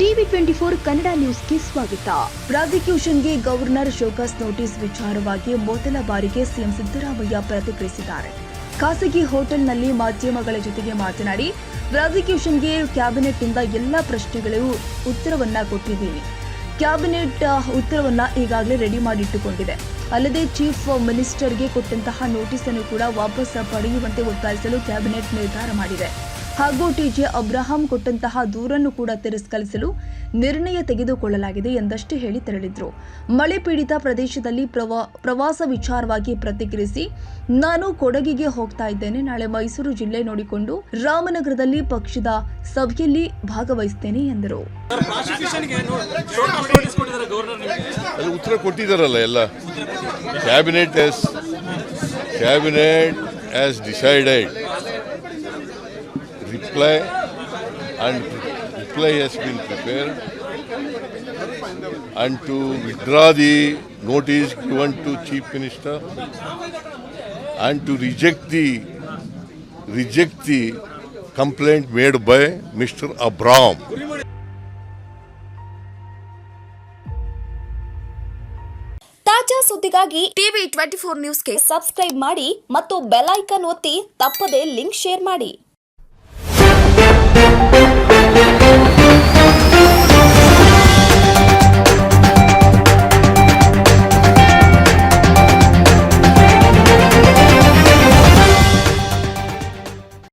Twenty four Kannada ನ್ಯೂಸ್ಗೆ ಸ್ವಾಗತ. ಪ್ರಾಸಿಕ್ಯೂಷನ್ಗೆ governor show cause notice ವಿಚಾರವಾಗಿ ಮೊದಲ ಬಾರಿಗೆ ಸಿಎಂ ಸಿದ್ದರಾಮಯ್ಯ ಪ್ರತಿಕ್ರಿಯಿಸಿದ್ದಾರೆ. ಖಾಸಗಿ ಹೋಟೆಲ್ನಲ್ಲಿ ಮಾಧ್ಯಮಗಳ ಜೊತೆಗೆ ಮಾತನಾಡಿ, ಪ್ರಾಸಿಕ್ಯೂಷನ್ಗೆ ಕ್ಯಾಬಿನೆಟ್ನಿಂದ ಎಲ್ಲ ಪ್ರಶ್ನೆಗಳಿಗೂ ಉತ್ತರವನ್ನ ಕೊಟ್ಟಿದ್ದೀನಿ. ಕ್ಯಾಬಿನೆಟ್ ಉತ್ತರವನ್ನ ಈಗಾಗಲೇ ರೆಡಿ ಮಾಡಿಟ್ಟುಕೊಂಡಿದೆ. ಅಲ್ಲದೆ ಚೀಫ್ ಮಿನಿಸ್ಟರ್ಗೆ ಕೊಟ್ಟಂತಹ ನೋಟಿಸ್ ಅನ್ನು ಕೂಡ ವಾಪಸ್ ಪಡೆಯುವಂತೆ ಒತ್ತಾಯಿಸಲು ಕ್ಯಾಬಿನೆಟ್ ನಿರ್ಧಾರ ಮಾಡಿದೆ. ಹಾಗೂ ಟಿಜೆ ಅಬ್ರಹಾಂ ಕೊಟ್ಟಂತಹ ದೂರನ್ನು ಕೂಡ ತಿರಸ್ಕರಿಸಲು ನಿರ್ಣಯ ತೆಗೆದುಕೊಳ್ಳಲಾಗಿದೆ ಎಂದಷ್ಟೇ ಹೇಳಿ ತೆರಳಿದ್ರು. ಮಳೆ ಪೀಡಿತ ಪ್ರದೇಶದಲ್ಲಿ ಪ್ರವಾ ಪ್ರವಾಸ ವಿಚಾರವಾಗಿ ಪ್ರತಿಕ್ರಿಯಿಸಿ ನಾನು ಕೊಡಗಿಗೆ ಹೋಗ್ತಾ ಇದ್ದೇನೆ. ನಾಳೆ ಮೈಸೂರು ಜಿಲ್ಲೆ ನೋಡಿಕೊಂಡು ರಾಮನಗರದಲ್ಲಿ ಪಕ್ಷದ ಸಭೆಯಲ್ಲಿ ಭಾಗವಹಿಸ್ತೇನೆ ಎಂದರು. ಉತ್ತರ ಕೊಟ್ಟಿದ್ದಾರಲ್ಲ ಎಲ್ಲ. Cabinet cabinet as decided reply and reply has been prepared and to withdraw the notice given to Chief Minister and to reject the reject the complaint made by Mr. Abram. ತಾಜಾ ಸುದ್ದಿಗಾಗಿ ಟಿವಿ ಟ್ವೆಂಟಿ ಫೋರ್ ನ್ಯೂಸ್ಗೆ subscribe ಮಾಡಿ ಮತ್ತು bell icon ಒತ್ತಿ ತಪ್ಪದೇ link share ಮಾಡಿ